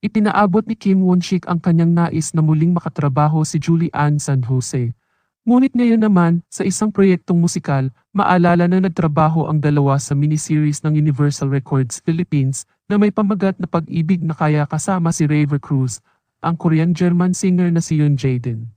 Ipinaabot ni Kim Won-shik ang kanyang nais na muling makatrabaho si Julie Ann San Jose. Ngunit ngayon naman, sa isang proyektong musikal, maalala na nagtrabaho ang dalawa sa miniseries ng Universal Records Philippines na may pamagat na pag-ibig na kaya kasama si Raver Cruz, ang Korean-German singer na si Yoon Jaden.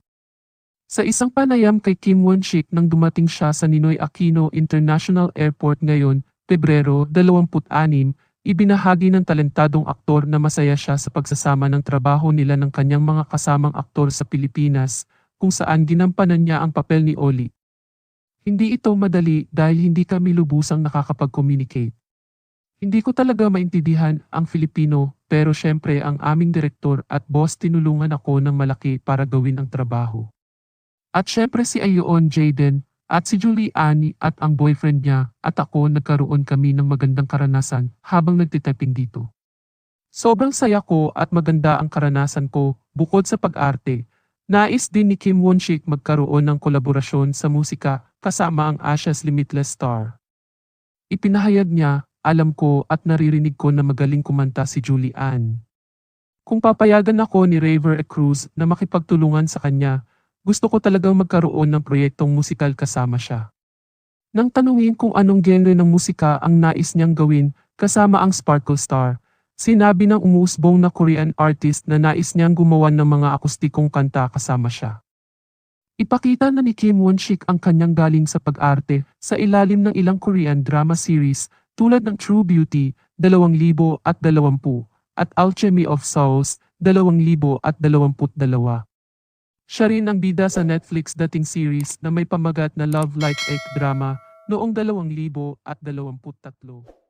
Sa isang panayam kay Kim Won-shik nang dumating siya sa Ninoy Aquino International Airport ngayon, Pebrero 26, ibinahagi ng talentadong aktor na masaya siya sa pagsasama ng trabaho nila ng kanyang mga kasamang aktor sa Pilipinas, kung saan ginampanan niya ang papel ni Oli. Hindi ito madali dahil hindi kami lubusang nakakapag-communicate. Hindi ko talaga maintindihan ang Filipino pero syempre ang aming direktor at boss tinulungan ako ng malaki para gawin ang trabaho. At syempre si Ayoon Jaden at si Julie Annie at ang boyfriend niya at ako nagkaroon kami ng magandang karanasan habang nagtitiping dito. Sobrang saya ko at maganda ang karanasan ko bukod sa pag-arte. Nais din ni Kim Won-shik magkaroon ng kolaborasyon sa musika kasama ang Asia's Limitless Star. Ipinahayag niya, alam ko at naririnig ko na magaling kumanta si Julie Ann. Kung papayagan ako ni Raver E. Cruz na makipagtulungan sa kanya, gusto ko talagang magkaroon ng proyektong musikal kasama siya. Nang tanungin kung anong genre ng musika ang nais niyang gawin kasama ang Sparkle Star, sinabi ng umusbong na Korean artist na nais niyang gumawa ng mga akustikong kanta kasama siya. Ipakita na ni Kim Won-shik ang kanyang galing sa pag-arte sa ilalim ng ilang Korean drama series tulad ng True Beauty, 2020 at Alchemy of Souls, 2022. Siya rin ang bida sa Netflix dating series na may pamagat na Love Like Egg drama noong 2023.